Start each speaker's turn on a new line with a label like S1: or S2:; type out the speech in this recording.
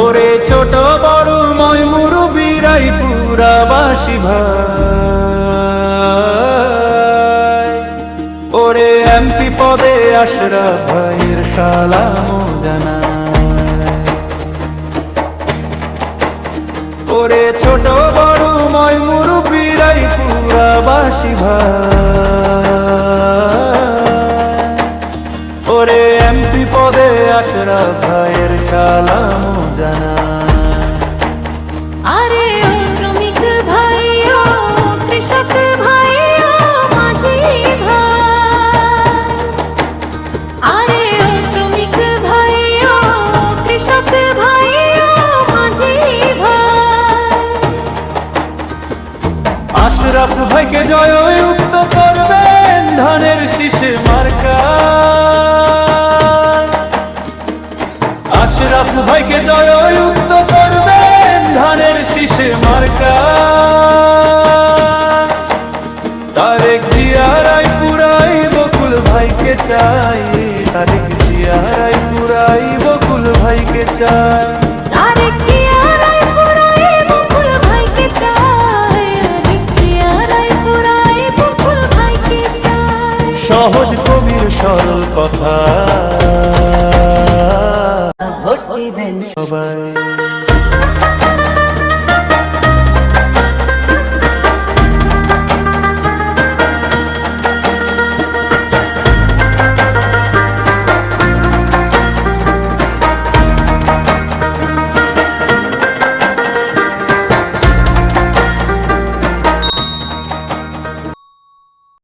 S1: ওরে ছোট বড় ময় মুরুবিরাই পুরাবাসী ভাই। ওরে এমপি পদে আশরা ভাইয়ের সালাম জানা ওরে ছোট ওরে এমপি পদে আশরা ভাইয়ের সালাম জানায়
S2: আরে ও শ্রমিক ভাই ও কৃষক ভাই ও মাঝি ভাই। আরে ও শ্রমিক ভাই ও কৃষক ভাই ও মাঝি ভাই।
S1: আশরাফ ভাইকে জয়যুক্ত আশরাফ ভাইকে জয়যুক্ত করবেন ধানের শীষে মার্কা। তারেক জিয়ারাই পুরাই বকুল ভাইকে চাই। তারেক জিয়ারাই পুরাই বকুল ভাইকে চাই।
S2: আরেক জিয়ারাই পুরাই বকুল ভাইকে চাই। আরেক জিয়ারাই পুরাই বকুল ভাইকে চাই।
S1: সহজ কবির সরল কথা।